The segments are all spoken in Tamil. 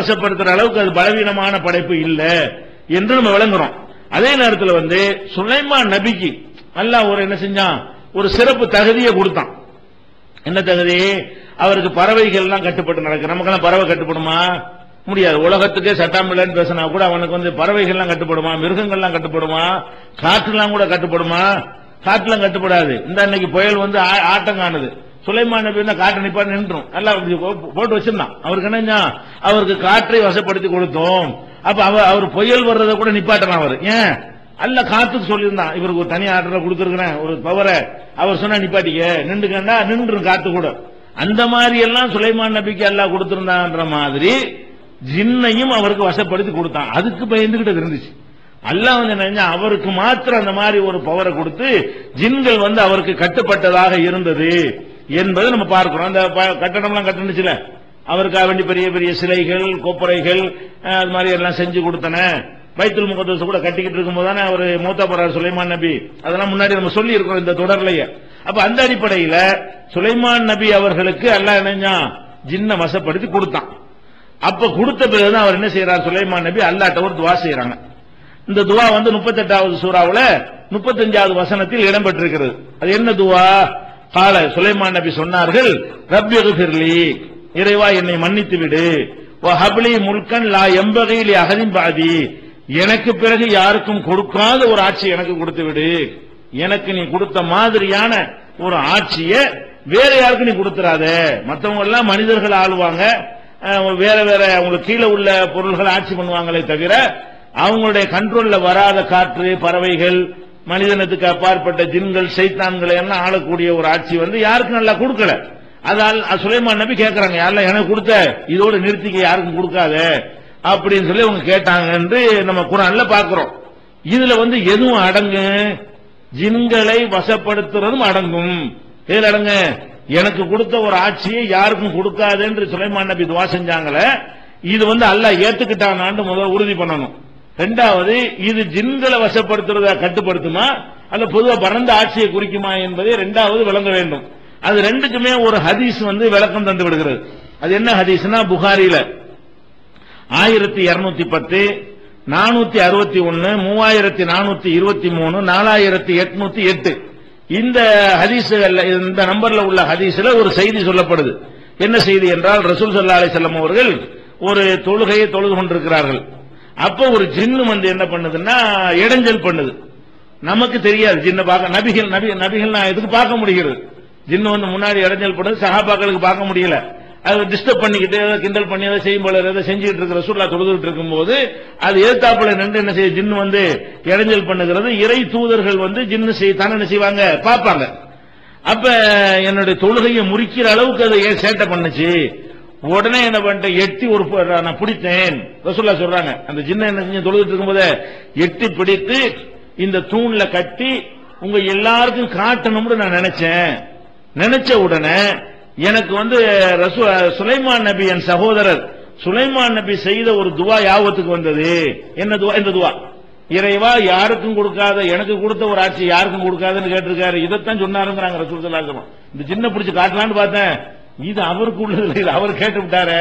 வசப்படுத்துற அளவுக்கு அது பலவீனமான படைப்பு இல்லை என்று நம்ம விளங்குறோம். அதே நேரத்தில் வந்து சுலைமான் நபிக்கு அல்லாஹ் ஒரு என்ன செஞ்சான்? ஒரு சிறப்பு தகுதியை கொடுத்தான். என்ன தகுதி? அவருக்கு பறவைகள் எல்லாம் கட்டுப்பட்டு நடக்கு நமக்கெல்லாம் பறவை கட்டுப்படுமா? முடியாது. உலகத்துக்கே சட்டம் இல்லைன்னு பேசினா கூட அவனுக்கு வந்து பறவைகள்லாம் கட்டுப்படுமா? மிருகங்கள்லாம் கட்டுப்படுமா? காற்றுலாம் கூட கட்டுப்படுமா? காற்றுலாம் கட்டுப்படாது. இந்த அன்னைக்கு புயல் வந்து ஆ- ஆட்டம் காணுது. சுலைமான் நபி வந்து காற்று நிப்பா நின்றும். நல்லா போட்டு வச்சிருந்தான். அவருக்கு என்ன அவருக்கு காற்றை வசப்படுத்தி கொடுத்தோம். அப்ப அவர் அவர் புயல் வர்றதை கூட நிப்பாட்டலாம் அவர். ஏன்? அல்ல காத்துக்கு சொல்லியிருந்தான். இவருக்கு ஒரு தனி ஆர்டர் கொடுத்துருக்கிறேன் ஒரு பவரை அவர் சொன்னா நிப்பாட்டிக்க. நின்றுக்கண்டா நின்று காத்து கூட. அந்த மாதிரி எல்லாம் சுலைமான் நபிக்கு எல்லாம் கொடுத்திருந்தான்ற மாதிரி ஜின்னையும் அவருக்கு வசப்படுத்தி கொடுத்தான். அதுக்கு பயந்துகிட்டு இருந்துச்சு. அல்லாஹ் வந்து நினைஞ்சா அவருக்கு மாத்திரம் அந்த மாதிரி ஒரு பவரை கொடுத்து ஜின்கள் வந்து அவருக்கு கட்டுப்பட்டதாக இருந்தது. என்பதை நம்ம பார்க்கிறோம் அந்த கட்டடம்லாம் கட்டணுச்சுல அவருக்காக வேண்டி பெரிய பெரிய சிலைகள் கொப்பரைகள் அது மாதிரி எல்லாம் செஞ்சு கொடுத்தன. பைத்துல் முகத்தஸ் கூட கட்டிக்கிட்டு இருக்கும்போது தானே அவர் மூத்தா போறார் சுலைமான் நபி. அதெல்லாம் முன்னாடி நம்ம சொல்லி இருக்கோம் இந்த தொடர்லயே. அப்ப அந்த அடிப்படையில சுலைமான் நபி அவர்களுக்கு அல்லாஹ் என்னஞ்சா ஜின்ன வசப்படுத்தி கொடுத்தான். அப்ப கொடுத்த பிறகுதான் அவர் என்ன செய்யறார் சுலைமான் நபி அல்லாட்ட ஒரு துவா செய்யறாங்க இந்த துவா வந்து முப்பத்தெட்டாவது சூறாவில் முப்பத்தஞ்சாவது வசனத்தில் இடம்பெற்றிருக்கிறது. அது என்ன துவா? கால சுலைமான் நபி சொன்னார்கள் ரப்பி ஃபிர்லி இறைவா என்னை மன்னித்து விடு. வ ஹப்லி முல்கன் லா எம்பகையில் அகதின் பாதி எனக்கு பிறகு யாருக்கும் கொடுக்காத ஒரு ஆட்சி எனக்கு கொடுத்து விடு. எனக்கு நீ கொடுத்த மாதிரியான ஒரு ஆட்சியை வேற யாருக்கும் நீ கொடுத்துறாத. மற்றவங்க எல்லாம் மனிதர்கள் ஆளுவாங்க. வேற வேற அவங்களுக்கு கீழே உள்ள பொருள்கள் ஆட்சி பண்ணுவாங்களே தவிர அவங்களுடைய கண்ட்ரோல்ல வராத காற்று பறவைகள் மனிதனத்துக்கு அப்பாற்பட்ட ஜின்கள் சைத்தான்களை எல்லாம் ஆளக்கூடிய ஒரு ஆட்சி வந்து யாருக்கும் நல்லா கொடுக்கல. அதால் சுலைமான் நபி கேட்கிறாங்க யாரெல்லாம் எனக்கு கொடுத்த? இதோட நிறுத்திக்க யாருக்கும் கொடுக்காத? அப்படின்னு சொல்லி அவங்க கேட்டாங்க என்று நம்ம குரான்ல பாக்குறோம். இதுல வந்து எதுவும் அடங்கு? ஜின்களை வசப்படுத்துறதும் அடங்கும். இதுல அடங்க? எனக்கு கொடுத்த ஒரு ஆட்சியை யாருக்கும் கொடுக்காது என்று சுலைமான் நபி துவா செஞ்சாங்களே இது வந்து அல்ல ஏத்துக்கிட்டானான்னு முதல்ல உறுதி பண்ணணும். ரெண்டாவது இது ஜின்களை வசப்படுத்துறதா கட்டுப்படுத்துமா? அல்ல பொதுவா பரந்த ஆட்சியை குறிக்குமா என்பதை ரெண்டாவது விளங்க வேண்டும். அது ரெண்டுக்குமே ஒரு ஹதீஸ் வந்து விளக்கம் தந்து விடுகிறது. அது என்ன ஹதீஸ்னா புகாரில ஆயிரத்தி இருநூத்தி பத்து நானூத்தி அறுபத்தி ஒன்னு மூவாயிரத்தி நானூத்தி இருபத்தி மூணு நாலாயிரத்தி எட்நூத்தி எட்டு. இந்த ஹதீஸுகள்ல இந்த நம்பர்ல உள்ள ஹதீஸ்ல ஒரு செய்தி சொல்லப்படுது. என்ன செய்தி என்றால் ரசூல் சல்லா அலிசல்லம் அவர்கள் ஒரு தொழுகையை தொழுது கொண்டிருக்கிறார்கள். அப்ப ஒரு ஜின்னு வந்து என்ன பண்ணுதுன்னா இடைஞ்சல் பண்ணுது. நமக்கு தெரியாது ஜின்ன பார்க்க நபிகள் நபி நபிகள் நான் எதுக்கு பார்க்க முடிகிறது? ஜின்னு வந்து முன்னாடி இடைஞ்சல் பண்ணுது சகாபாக்களுக்கு பார்க்க முடியல. அது டிஸ்டர்ப் பண்ணிக்கிட்டு ஏதோ கிண்டல் பண்ணி ஏதோ செய்யும் போல ஏதோ செஞ்சுட்டு இருக்கிற சுற்றுலா தொழுதுட்டு இருக்கும்போது அது எதிர்த்தாப்புல நின்று என்ன செய்ய ஜின்னு வந்து இடைஞ்சல் பண்ணுகிறது. இறை தூதர்கள் வந்து ஜின்னு செய் தானே என்ன செய்வாங்க? பார்ப்பாங்க. அப்ப என்னுடைய தொழுகையை முறிக்கிற அளவுக்கு அதை ஏன் சேட்டை பண்ணுச்சு? உடனே என்ன பண்ணிட்டேன்? எட்டி ஒரு நான் பிடித்தேன். ரசூல்லா சொல்றாங்க. அந்த ஜின்ன என்ன செஞ்சு தொழுதுட்டு இருக்கும்போது எட்டி பிடித்து இந்த தூண்ல கட்டி உங்க எல்லாருக்கும் காட்டணும்னு நான் நினைச்சேன். நினைச்ச உடனே எனக்கு வந்து ரசூ சுலைமான் நபி என் சகோதரர் சுலைமான் நபி செய்த ஒரு துவா யாபத்துக்கு வந்தது. என்ன துவா? இந்த துவா? இறைவா யாருக்கும் கொடுக்காத எனக்கு கொடுத்த ஒரு ஆட்சி யாருக்கும் கொடுக்காதுன்னு கேட்டிருக்காரு. இதைத்தான் சொன்னாருங்கிறாங்க ரசூல் ஸல்லல்லாஹு இந்த சின்ன பிடிச்சி காட்டலான்னு பார்த்தேன். இது அவருக்கு உள்ளது இது அவர் கேட்டு விட்டாரு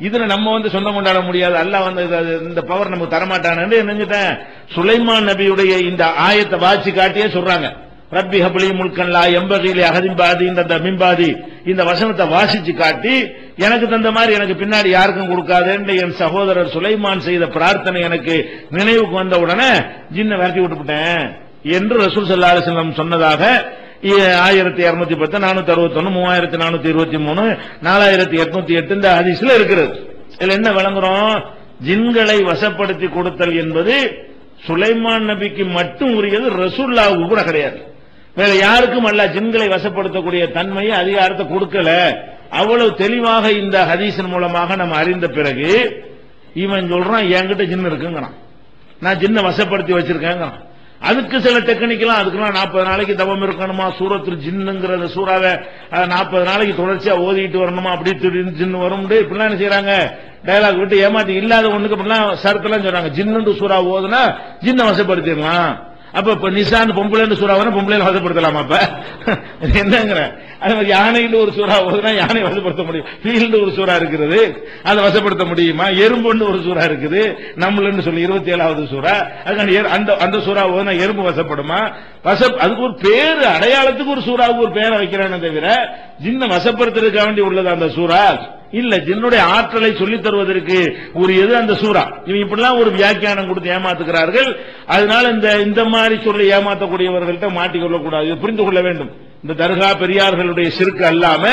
இதுல நம்ம வந்து சொந்தம் கொண்டாட முடியாது. அல்லாஹ் வந்து இது- அது- இந்த பவர் நமக்கு தரமாட்டானு நினைஞ்சிட்டேன் சுலைமான் நபியுடைய இந்த ஆயத்தை வாசி காட்டியே சொல்றாங்க. ரப்பி ஹப்லி முல்கன்லா எம்பகிலே அகதிம்பாதி இந்த மிம்பாதி இந்த வசனத்தை வாசிச்சு காட்டி எனக்கு தந்த மாதிரி எனக்கு பின்னாடி யாருக்கும் கொடுக்காதேன்னு என் சகோதரர் சுலைமான் செய்த பிரார்த்தனை எனக்கு நினைவுக்கு வந்த உடனே ஜின்ன விரட்டி விட்டுவிட்டேன் என்று ரசூல் ஸல்லல்லாஹு அலைஹி சொன்னதாக ஆயிரத்தி இருநூத்தி பத்து நானூத்தி அறுபத்தி ஒன்னு மூவாயிரத்தி நானூத்தி இருபத்தி மூணு நாலாயிரத்தி எட்நூத்தி எட்டு இந்த ஹதீஸ்ல இருக்கிறது இதுல என்ன விளங்குறோம்? ஜின்களை வசப்படுத்தி கொடுத்தல் என்பது சுலைமான் நபிக்கு மட்டும் உரியது ரசூல்லாவுக்கு கூட கிடையாது. வேற யாருக்கும் அல்ல ஜின்களை வசப்படுத்தக்கூடிய தன்மையை அதிகாரத்தை கொடுக்கல. அவ்வளவு தெளிவாக இந்த ஹதீஸின் மூலமாக நம்ம அறிந்த பிறகு இவன் சொல்றான் என்கிட்ட ஜின் இருக்குங்கிறான். நான் ஜின்னை வசப்படுத்தி வச்சிருக்கேங்கிறான். அதுக்கு சில டெக்னிக்கெல்லாம் அதுக்கெல்லாம் நாற்பது நாளைக்கு தவம் இருக்கணுமா? சூரத்து ஜின்னுங்கிற சூறாவை நாற்பது நாளைக்கு தொடர்ச்சியா ஓதிட்டு வரணுமா? அப்படி திடீர்னு ஜின்னு வரும். இப்படிலாம் என்ன செய்யறாங்க டயலாக் விட்டு ஏமாத்தி இல்லாத ஒண்ணுக்கு அப்படின்னா சரத்தெல்லாம் சொல்றாங்க. ஜின்னு சூறா ஓதுனா ஜின்னை வசப்படுத்திடலாம். அப்ப இப்ப நிசான் பொம்பளைன்னு சூறா வரும் பொம்பளையில வசப்படுத்தலாமா அப்ப? என்னங்கிற? அது மாதிரி யானைன்னு ஒரு சூறா ஓதுனா யானை வசப்படுத்த முடியும். ஃபீல்டு ஒரு சூறா இருக்கிறது அதை வசப்படுத்த முடியுமா? எறும்புன்னு ஒரு சூறா இருக்குது. நம்மளுன்னு சொல்லி இருபத்தி ஏழாவது சூறா. அதுக்கான அந்த அந்த சூறா ஓதுனா எறும்பு வசப்படுமா? வச அதுக்கு ஒரு பேரு அடையாளத்துக்கு ஒரு சூறாவுக்கு ஒரு பேரை வைக்கிறானே தவிர ஜின்ன வசப்படுத்துறதுக்காக வேண்டி உள்ளது அந்த சூறா. இல்ல ஜின்னுடைய ஆற்றலை சொல்லித் தருவதற்கு உரியது அந்த சூறா. இவங்க இப்படிலாம் ஒரு வியாக்கியானம் கொடுத்து ஏமாத்துகிறார்கள். அதனால இந்த இந்த மாதிரி சொல்லி ஏமாத்தக்கூடியவர்கள்ட்ட மாட்டிக்கொள்ளக்கூடாது இதை புரிந்து கொள்ள வேண்டும். இந்த தர்கா பெரியார்களுடைய சிறுக்கு அல்லாம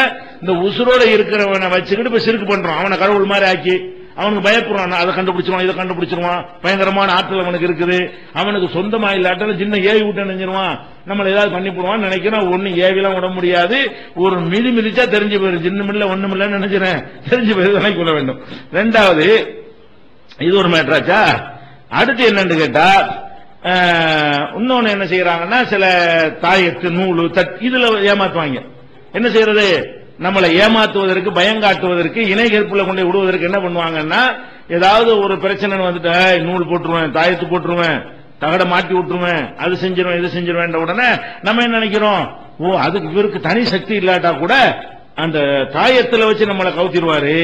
இந்த உசுரோட இருக்கிறவனை வச்சுக்கிட்டு இப்ப சிறுக்கு பண்றோம். அவனை கடவுள் மாதிரி ஆக்கி அவனுக்கு பயப்படுறான் அதை கண்டுபிடிச்சிருவான் இதை கண்டுபிடிச்சிருவான். பயங்கரமான ஆற்றல் அவனுக்கு இருக்குது. அவனுக்கு சொந்தமா இல்லாட்டாலும் சின்ன ஏவி விட்டு நினைஞ்சிருவான் நம்மள ஏதாவது பண்ணி போடுவான் நினைக்கிறோம் ஒண்ணு ஏவிலாம் விட முடியாது. ஒரு மிதி மிதிச்சா தெரிஞ்சு போயிரு சின்ன இல்ல ஒண்ணும் இல்லைன்னு நினைக்கிறேன். தெரிஞ்சு போயிரு நினைக்க விட வேண்டும். ரெண்டாவது இது ஒரு மேட்ராச்சா அடுத்து என்னன்னு கேட்டா இன்னொன்னு என்ன செய்யறாங்கன்னா சில தாயத்து நூலு தட் இதுல ஏமாத்துவாங்க. என்ன செய்யறது? நம்மளை ஏமாத்துவதற்கு பயங்காட்டுவதற்கு இணை கற்புல கொண்டு விடுவதற்கு என்ன பண்ணுவாங்கன்னா ஏதாவது ஒரு பிரச்சனை வந்துட்டு நூல் போட்டுருவேன் தாயத்து போட்டுருவேன் தகட மாட்டி விட்டுருவேன் அது செஞ்சிருவேன் இது செஞ்சிருவேன் உடனே நம்ம என்ன நினைக்கிறோம்? ஓ அதுக்கு இவருக்கு தனி சக்தி இல்லாட்டா கூட அந்த தாயத்துல வச்சு நம்மளை கவுத்திடுவாரு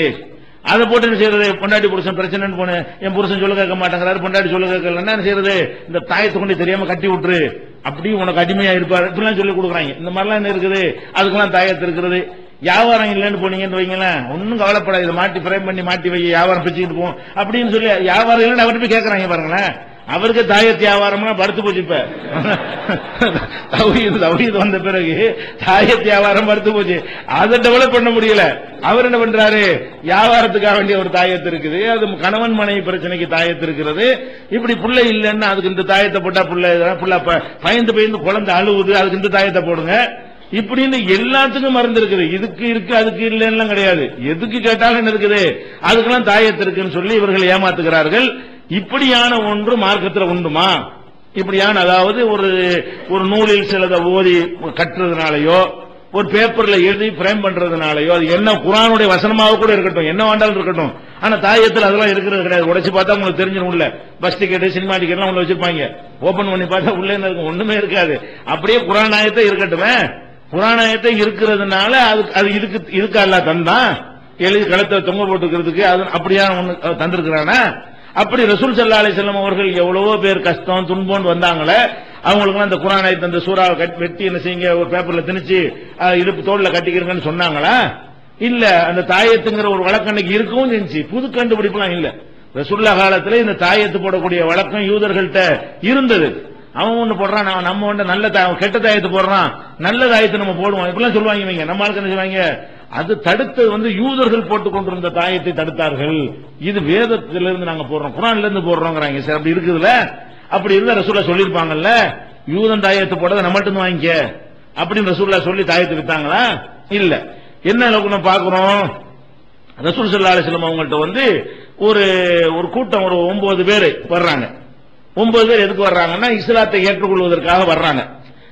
அதை போட்டு என்ன செய்யறது? பொண்டாட்டி புருஷன் பிரச்சனைன்னு போனேன் என் புருஷன் சொல்ல கேட்க மாட்டேங்கிறாரு பொண்டாட்டி சொல்ல கேட்கல என்ன செய்யறது? இந்த தாயத்தை கொண்டு தெரியாம கட்டி விட்டுரு. அப்படியும் உனக்கு அடிமையா இருப்பாரு. இப்படிலாம் சொல்லி கொடுக்குறாங்க. இந்த மாதிரிலாம் என்ன இருக்குது? அதுக்கெல்லாம் தாயத்து இருக்கிறது வியாபாரம் இல்லைன்னு போனீங்கன்னு வைங்களேன் ஒன்னும் கவலைப்படாது. மாட்டி ஃப்ரேம் பண்ணி மாட்டி வை வியாபாரம் பிச்சுக்கிட்டு போவோம் அப்படின்னு சொல்லி வியாபாரம் இல்லைன்னு அவர்கிட்ட போய் கேட்கறாங்க பாருங்களேன். அவருக்கு தாயத்து வியாபாரம்னா படுத்து போச்சு இப்ப. தௌஹீது தௌஹீது வந்த பிறகு தாயத்து வியாபாரம் படுத்து போச்சு. அதை டெவலப் பண்ண முடியல. அவர் என்ன பண்றாரு? வியாபாரத்துக்காக வேண்டிய ஒரு தாயத்து இருக்குது. அது கணவன் மனைவி பிரச்சனைக்கு தாயத்து இருக்கிறது. இப்படி பிள்ளை இல்லைன்னா அதுக்கு இந்த தாயத்தை போட்டா பிள்ளை இதெல்லாம் பயந்து பயந்து குழந்தை அழுவுது அதுக்கு இந்த தாயத்தை போடுங்க. இப்படின்னு எல்லாத்துக்கும் மருந்து இருக்குது. இதுக்கு இருக்கு அதுக்கு இல்லைன்னு கிடையாது. எதுக்கு கேட்டாலும் என்ன இருக்குது? அதுக்கெல்லாம் தாயத்து இருக்குன்னு சொல்லி இவர்கள் ஏமாத்துகிறார்கள். இப்படியான ஒன்று மார்க்கத்தில் உண்டுமா? இப்படியான அதாவது ஒரு ஒரு நூலில் சிலதை ஓதி கட்டுறதுனாலயோ ஒரு பேப்பர்ல எழுதி பிரேம் பண்றதுனாலயோ அது என்ன குரானுடைய வசனமாக கூட இருக்கட்டும் என்ன வேண்டாலும் இருக்கட்டும். ஆனா தாயத்தில் அதெல்லாம் இருக்கிறது கிடையாது. உடைச்சு பார்த்தா உங்களுக்கு தெரிஞ்சிடும் உள்ள. பஸ் டிக்கெட் சினிமா டிக்கெட்லாம் உள்ள வச்சிருப்பாங்க. ஓபன் பண்ணி பார்த்தா உள்ள என்ன இருக்கும்? ஒண்ணுமே இருக்காது. அப்படியே குரானாயத்தை இருக்கட்டுமே. புராணத்தை இருக்கிறதுனால அது அது இதுக்கு இதுக்கு அல்ல தந்தான் எழுதி களத்தை தொங்க போட்டுக்கிறதுக்கு அது அப்படியான ஒன்று தந்திருக்கிறானா? அப்படி ரசூல் சல்லா அலிசல்லம் அவர்கள் எவ்வளவோ பேர் கஷ்டம் துன்பம்னு வந்தாங்களே அவங்களுக்கு அந்த குரானை அந்த சூறாவை கட்டி வெட்டி என்ன செய்யுங்க ஒரு பேப்பர்ல திணிச்சு இடுப்பு தோல்ல கட்டிக்கிறீங்கன்னு சொன்னாங்களா? இல்ல அந்த தாயத்துங்கிற ஒரு வழக்கம் அன்னைக்கு இருக்கவும் செஞ்சு புது கண்டுபிடிப்புலாம் இல்ல. ரசுல்லா காலத்துல இந்த தாயத்து போடக்கூடிய வழக்கம் யூதர்கள்ட்ட இருந்தது. அவன் ஒண்ணு போடுறான் அவன் நம்ம ஒண்ணு நல்ல கெட்ட தாயத்தை போடுறான் நல்ல தாயத்தை நம்ம போடுவோம். இப்படிலாம் சொல்லுவாங்க இவங்க. நம்ம ஆளுக்கு என்ன செய்வாங்க அது தடுத்து வந்து யூதர்கள் போட்டுக் கொண்டிருந்த தாயத்தை தடுத்தார்கள். இது வேதத்திலிருந்து நாங்க போடுறோம் குரான்ல இருந்து போடுறோங்கிறாங்க. சார் அப்படி இருக்குதுல்ல? அப்படி இருந்தா ரசூல்லா சொல்லியிருப்பாங்கல்ல? யூதன் தாயத்தை போட்டதை நம்மட்டும் வாங்கிக்க. அப்படின்னு ரசூல்லா சொல்லி தாயத்தை வித்தாங்களா? இல்ல. என்ன அளவுக்கு நம்ம பாக்குறோம் ரசூல் சல்லா அலிஸ்லாம் அவங்கள்ட்ட வந்து ஒரு ஒரு கூட்டம் ஒரு ஒன்பது பேர் வர்றாங்க. ஒன்பது பேர் எதுக்கு வர்றாங்கன்னா இஸ்லாத்தை ஏற்றுக்கொள்வதற்காக வர்றாங்க.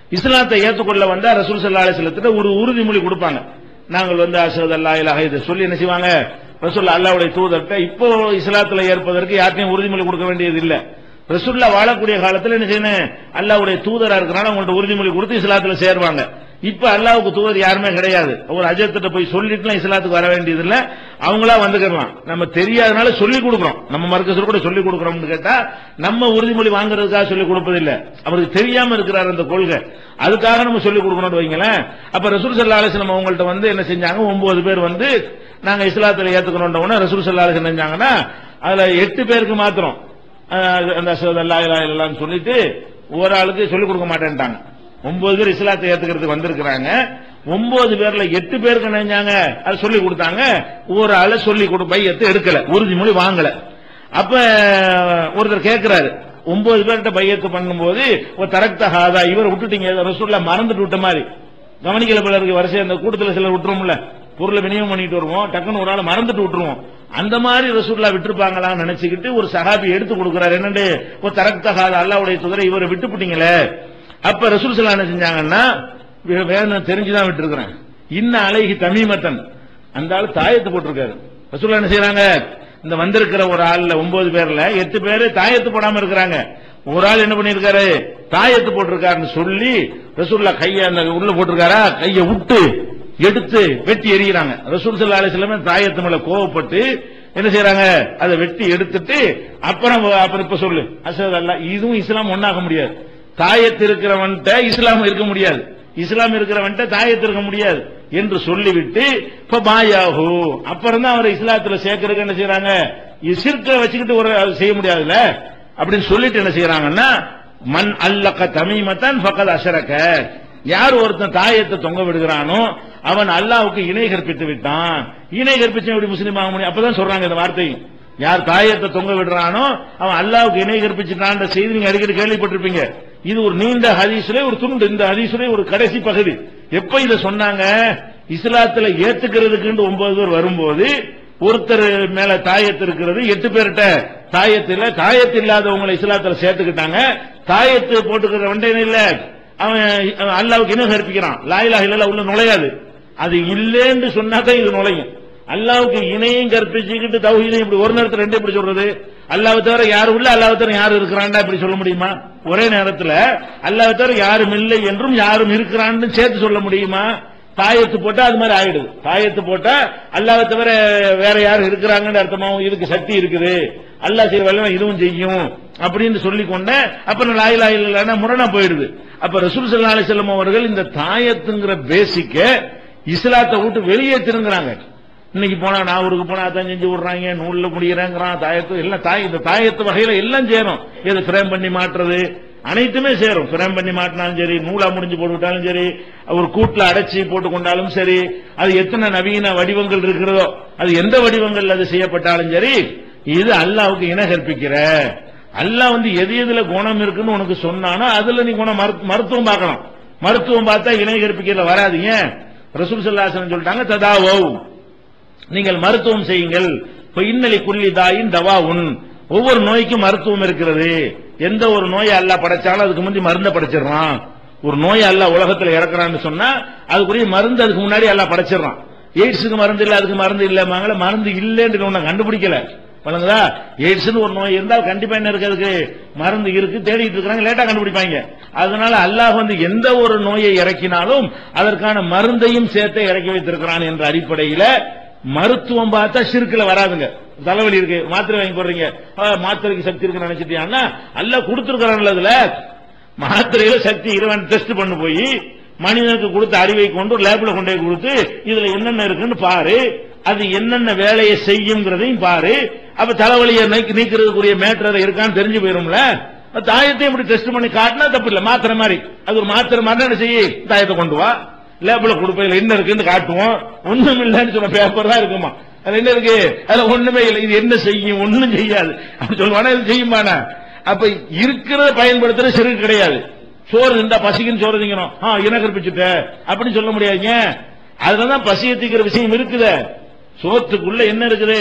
இஸ்லாத்தை ஏற்றுக்கொள்ள வந்தா ரசூல் சல்லா அலிஸ்லத்துல ஒரு உறுதிமொழி கொடுப்பாங்க. நாங்கள் வந்து அசத் அல்லா இலாக இதை சொல்லி என்ன செய்வாங்க? ரசூல் அல்லாவுடைய தூதர்கிட்ட இப்போ இஸ்லாத்துல ஏற்பதற்கு யார்ட்டையும் உறுதிமொழி கொடுக்க வேண்டியது இல்ல. ரசூல்லா வாழக்கூடிய காலத்துல என்ன செய்யணும்? அல்லாவுடைய தூதரா இருக்கிறனால அவங்கள்ட்ட உறுதிமொழி கொடுத்து இஸ்லாத்துல சேருவாங்க. இப்ப அல்லாவுக்கு தூவது யாருமே கிடையாது. ஒரு அஜத்திட்ட போய் சொல்லிட்டுலாம் இஸ்லாத்துக்கு வர வேண்டியது இல்ல அவங்களா வந்துக்கலாம் நம்ம தெரியாதனால சொல்லி கொடுக்குறோம். நம்ம மறுக்க கூட சொல்லி கொடுக்குறோம்னு கேட்டா நம்ம உறுதிமொழி வாங்குறதுக்காக சொல்லி கொடுப்பதில்லை. அவருக்கு தெரியாம இருக்கிறார் அந்த கொள்கை. அதுக்காக நம்ம சொல்லி கொடுக்கணும்னு வைங்களேன். அப்ப ரசூல் சல்லா நம்ம அவங்கள்ட்ட வந்து என்ன செஞ்சாங்க? ஒன்பது பேர் வந்து நாங்க இஸ்லாத்துல ஏத்துக்கணும்னு ரசூல் சல்லா அலிஸ்லாம் செஞ்சாங்கன்னா அதுல எட்டு பேருக்கு மாத்திரம் அந்த சொல்லிட்டு ஒரு ஆளுக்கு சொல்லிக் கொடுக்க மாட்டேன்ட்டாங்க. ஒன்பது பேர் இஸ்லாத்தை ஏத்துக்கிறதுக்கு வந்திருக்கிறாங்க. ஒன்பது பேர்ல எட்டு பேருக்கு நினைஞ்சாங்க அதை சொல்லி கொடுத்தாங்க. ஒரு ஆளு சொல்லி கொடு பையத்தை எடுக்கல. உறுதிமொழி வாங்கல. அப்ப ஒருத்தர் கேட்கிறாரு ஒன்பது பேர்கிட்ட பையத்து பண்ணும்போது ஒரு தரக்த ஹாதா இவர் விட்டுட்டீங்க. ரசூல்ல மறந்துட்டு விட்ட மாதிரி. கவனிக்கல பிள்ளைக்கு வரிசை அந்த கூட்டத்தில் சிலர் விட்டுருவோம்ல பொருளை விநியோகம் பண்ணிட்டு வருவோம். டக்குன்னு ஒரு ஆள் மறந்துட்டு விட்டுருவோம். அந்த மாதிரி ரசூல்லா விட்டுருப்பாங்களான்னு நினைச்சுக்கிட்டு ஒரு சஹாபி எடுத்து கொடுக்குறாரு. என்னண்டு? ஒரு தரக்த ஹாதா அல்லாவுடைய துதரை இவரை விட்டுப்புட்டீங்களே. அப்ப ரசூல் சல்லா என்ன செஞ்சாங்கன்னா வே- வேணும் தெரிஞ்சுதான் விட்டுருக்கிறேன். இன்ன அலைகி தமிமத்தன். அந்த ஆள் தாயத்து போட்டிருக்காரு. ரசூல்லா என்ன செய்யறாங்க இந்த வந்திருக்கிற ஒரு ஆள்ல ஒன்பது பேர்ல எட்டு பேரு தாயத்து போடாம இருக்கிறாங்க. ஒரு ஆள் என்ன பண்ணிருக்காரு தாயத்து போட்டிருக்காருன்னு சொல்லி ரசூல்லா கைய அந்த உள்ள போட்டிருக்காரா? கைய விட்டு எடுத்து வெட்டி எறிகிறாங்க. ரசூல் சல்லா அலிஸ்லாமே தாயத்து மேல கோவப்பட்டு என்ன செய்யறாங்க அதை வெட்டி எடுத்துட்டு அப்புறம் அப்புறம் இப்ப சொல்லு. அசத் அல்ல இதுவும் இஸ்லாம் ஒன்னாக முடியாது. தாயத்து இருக்கிறவன்ட்ட இஸ்லாம் இருக்க முடியாது. இஸ்லாம் இருக்கிறவன்ட்ட தாயத்து இருக்க முடியாது என்று சொல்லிவிட்டு இப்ப மாயாகு அப்புறம் தான் அவர் இஸ்லாத்துல சேர்க்கறதுக்கு என்ன செய்யறாங்க சிற்க வச்சுக்கிட்டு ஒரு செய்ய முடியாதுல்ல? அப்படின்னு சொல்லிட்டு என்ன செய்யறாங்கன்னா மண் அல்லக்க தமிமத்தான் பக்கத் அசரக்க யார் ஒருத்தன் தாயத்தை தொங்க விடுகிறானோ அவன் அல்லாவுக்கு இணை கற்பித்து விட்டான். இணை கற்பிச்சு எப்படி முஸ்லீம் ஆக முடியும்? அப்பதான் சொல்றாங்க இந்த வார்த்தை. யார் தாயத்தை தொங்க விடுறானோ அவன் அல்லாவுக்கு இணை கற்பிச்சுட்டான்ற செய்தி நீங்க அடிக்கடி கேள்விப்பட்டிருப்பீங்க. இது ஒரு நீண்ட ஹதீஸ்ல ஒரு துண்டு. இந்த ஹதீஸ்ல ஒரு கடைசி பகுதி. எப்ப இதை சொன்னாங்க? இஸ்லாத்துல ஏத்துக்கிறதுக்கு ஒன்பது பேர் வரும்போது ஒருத்தர் மேல தாயத்து இருக்கிறது எட்டு பேர்கிட்ட தாயத்தில் தாயத்து இல்லாதவங்களை இஸ்லாத்துல சேர்த்துக்கிட்டாங்க. தாயத்து போட்டுக்கிற வண்டேன் இல்ல. அவன் அல்லாவுக்கு என்ன கற்பிக்கிறான்? லாயிலா இல்ல உள்ள நுழையாது. அது இல்லேன்னு சொன்னாதான் இது நுழையும். அல்லாவுக்கு இணையும் கற்பிச்சுக்கிட்டு தௌஹீதையும் இப்படி ஒரு நேரத்தில் ரெண்டு இப்படி சொல்றது? அல்லாஹ் தவிர யாரு உள்ள அல்லாஹ் தவிர யாரு இருக்கிறான்டா இப்படி சொல்ல முடியுமா? ஒரே நேரத்தில் அல்லாஹ் தவிர யாரும் இல்லை என்றும் யாரும் இருக்கிறான்னு சேர்த்து சொல்ல முடியுமா? தாயத்து போட்டா அது மாதிரி ஆயிடுது. தாயத்து போட்டா அல்லாஹ் தவிர வேற யாரும் இருக்கிறாங்கன்னு அர்த்தமாவும் இதுக்கு சக்தி இருக்குது. அல்லாஹ் செய்ய வல்லவன் இதுவும் செய்யும் அப்படின்னு சொல்லி கொண்ட அப்புறம் லாயில் ஆயிலான முரணா போயிடுது. அப்ப ரசூல் சல்லா அலிசல்லம் அவர்கள் இந்த தாயத்துங்கிற பேசிக்க இஸ்லாத்தை விட்டு வெளியே திருங்குறாங்க இன்னைக்கு போனா நான் ஊருக்கு போனா அதான் செஞ்சு விடுறாங்க நூல்ல முடிகிறாங்கிறான் தாயத்து எல்லாம் தாய் இந்த தாயத்து வகையில எல்லாம் சேரும். எது ஃப்ரேம் பண்ணி மாட்டுறது அனைத்துமே சேரும். ஃப்ரேம் பண்ணி மாட்டினாலும் சரி நூலா முடிஞ்சு போட்டுவிட்டாலும் சரி ஒரு கூட்டுல அடைச்சி போட்டு கொண்டாலும் சரி அது எத்தனை நவீன வடிவங்கள் இருக்கிறதோ அது எந்த வடிவங்கள் அது செய்யப்பட்டாலும் சரி இது அல்லாவுக்கு இன கற்பிக்கிற. அல்லாஹ் வந்து எது எதுல குணம் இருக்குன்னு உனக்கு சொன்னானோ அதுல நீ குணம் மருத்துவம் பார்க்கணும். மருத்துவம் பார்த்தா இணை கற்பிக்கிறதுல வராதீங்க ரசூல் சல்லாசன் சொல்லிட்டாங்க ததாவோ நீங்கள் மருத்துவம் செய்யுங்கள். இப்ப இன்னலி குள்ளி தாயின் தவா உன். ஒவ்வொரு நோய்க்கும் மருத்துவம் இருக்கிறது. எந்த ஒரு நோயை அல்லா படைச்சாலும் அதுக்கு முந்தி மருந்த படைச்சிடறான். ஒரு நோய் அல்ல உலகத்தில் இறக்குறான்னு சொன்னா அதுக்குரிய மருந்து அதுக்கு முன்னாடி எல்லாம் படைச்சிடறான். எய்ட்ஸுக்கு மருந்து இல்ல அதுக்கு மருந்து இல்ல மருந்து இல்லைன்னு ஒண்ணு கண்டுபிடிக்கல. வழங்குதா எய்ட்ஸ்னு ஒரு நோய் இருந்தால் கண்டிப்பா என்ன இருக்கு அதுக்கு? மருந்து இருக்கு தேடிட்டு இருக்கிறாங்க லேட்டா கண்டுபிடிப்பாங்க. அதனால அல்லாஹ் வந்து எந்த ஒரு நோயை இறக்கினாலும் அதற்கான மருந்தையும் சேர்த்து இறக்கி வைத்திருக்கிறான் என்ற அடிப்படையில மருத்துவம் பார்த்தா சிறுக்கில் வராதுங்க. தலைவலி இருக்கு மாத்திரை வாங்கி போடுறீங்க. மாத்திரைக்கு சக்தி இருக்குன்னு நினைச்சிட்டியான்னா அல்ல கொடுத்துருக்கிறான்ல அதுல. மாத்திரையில சக்தி இருவன் டெஸ்ட் பண்ணு போய் மனிதனுக்கு கொடுத்த அறிவை கொண்டு லேப்ல கொண்டு போய் கொடுத்து இதுல என்னென்ன இருக்குன்னு பாரு. அது என்னென்ன வேலையை செய்யுங்கிறதையும் பாரு. அப்ப தலைவலியை நீக்கிறதுக்குரிய மேட்டர் இருக்கான்னு தெரிஞ்சு போயிரும்ல. தாயத்தை இப்படி டெஸ்ட் பண்ணி காட்டினா தப்பு இல்ல. மாத்திரை மாதிரி. அது ஒரு மாத்திரை மாதிரி என்ன செய்ய? தாயத்தை கொண்டு வா. லேபிள் கொடுப்பதில் என்ன இருக்குன்னு காட்டுவோம். ஒண்ணும் இல்லைன்னு சொன்ன பேப்பர் தான் இருக்குமா அது என்ன இருக்கு? அதுல ஒண்ணுமே இல்லை. இது என்ன செய்யும்? ஒண்ணும் செய்யாது. அப்படி சொல்லுவானா இது செய்யுமானா அப்ப இருக்கிறத பயன்படுத்துற சிறு கிடையாது. சோறு இருந்தா பசிக்குன்னு சோறு திங்கணும். ஆ இன பிச்சுட்ட அப்படின்னு சொல்ல முடியாதுங்க. அதுலதான் பசியை தீக்கிற விஷயம் இருக்குத. சோத்துக்குள்ள என்ன இருக்குது?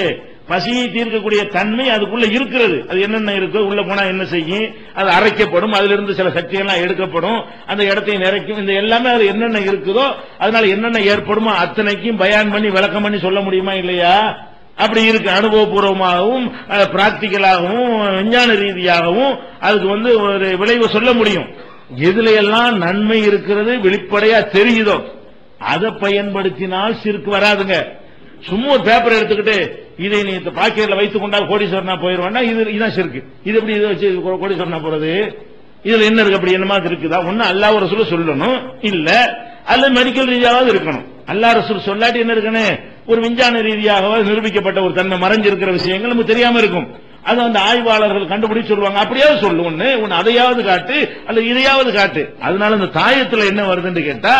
பசியை தீர்க்கக்கூடிய தன்மை அதுக்குள்ள இருக்கிறது. அது என்னென்ன இருக்கோ உள்ள போனா என்ன செய்யும் அது அரைக்கப்படும் அதிலிருந்து சில சக்திகள்லாம் எடுக்கப்படும் அந்த இடத்தை நிறைக்கும் இந்த எல்லாமே அது என்னென்ன இருக்குதோ அதனால என்னென்ன ஏற்படுமோ அத்தனைக்கும் பயான் பண்ணி விளக்கம் பண்ணி சொல்ல முடியுமா இல்லையா? அப்படி இருக்கு. அனுபவபூர்வமாகவும் பிராக்டிக்கலாகவும் விஞ்ஞான ரீதியாகவும் அதுக்கு வந்து ஒரு விளைவு சொல்ல முடியும். எதுல எல்லாம் நன்மை இருக்கிறது வெளிப்படையா தெரியுதோ அதை பயன்படுத்தினால் சிறுக்கு வராதுங்க. சும்மா பேப்பர் எடுத்துக்கிட்டு இதை நீ இந்த பாக்கெட்ல வைத்துக் கொண்டால் கோடீஸ்வரனா போயிருவானா இது இதான் சிறுக்கு. இது எப்படி இதை வச்சு கோடீஸ்வரனா போறது? இதுல என்ன இருக்கு அப்படி என்னமா இருக்குதா? ஒண்ணு அல்லாஹ் ரசூல சொல்லணும். இல்ல அல்ல மெடிக்கல் ரீதியாவது இருக்கணும். அல்லா ரசூல் சொல்லாட்டி என்ன இருக்கணும்? ஒரு விஞ்ஞான ரீதியாக நிரூபிக்கப்பட்ட ஒரு தன்மை மறைஞ்சிருக்கிற விஷயங்கள் நமக்கு தெரியாம இருக்கும். அது அந்த ஆய்வாளர்கள் கண்டுபிடிச்சு சொல்லுவாங்க. அப்படியாவது சொல்லு ஒண்ணு. அதையாவது காட்டு அல்ல இதையாவது காட்டு. அதனால அந்த தாயத்துல என்ன வருதுன்னு கேட்டா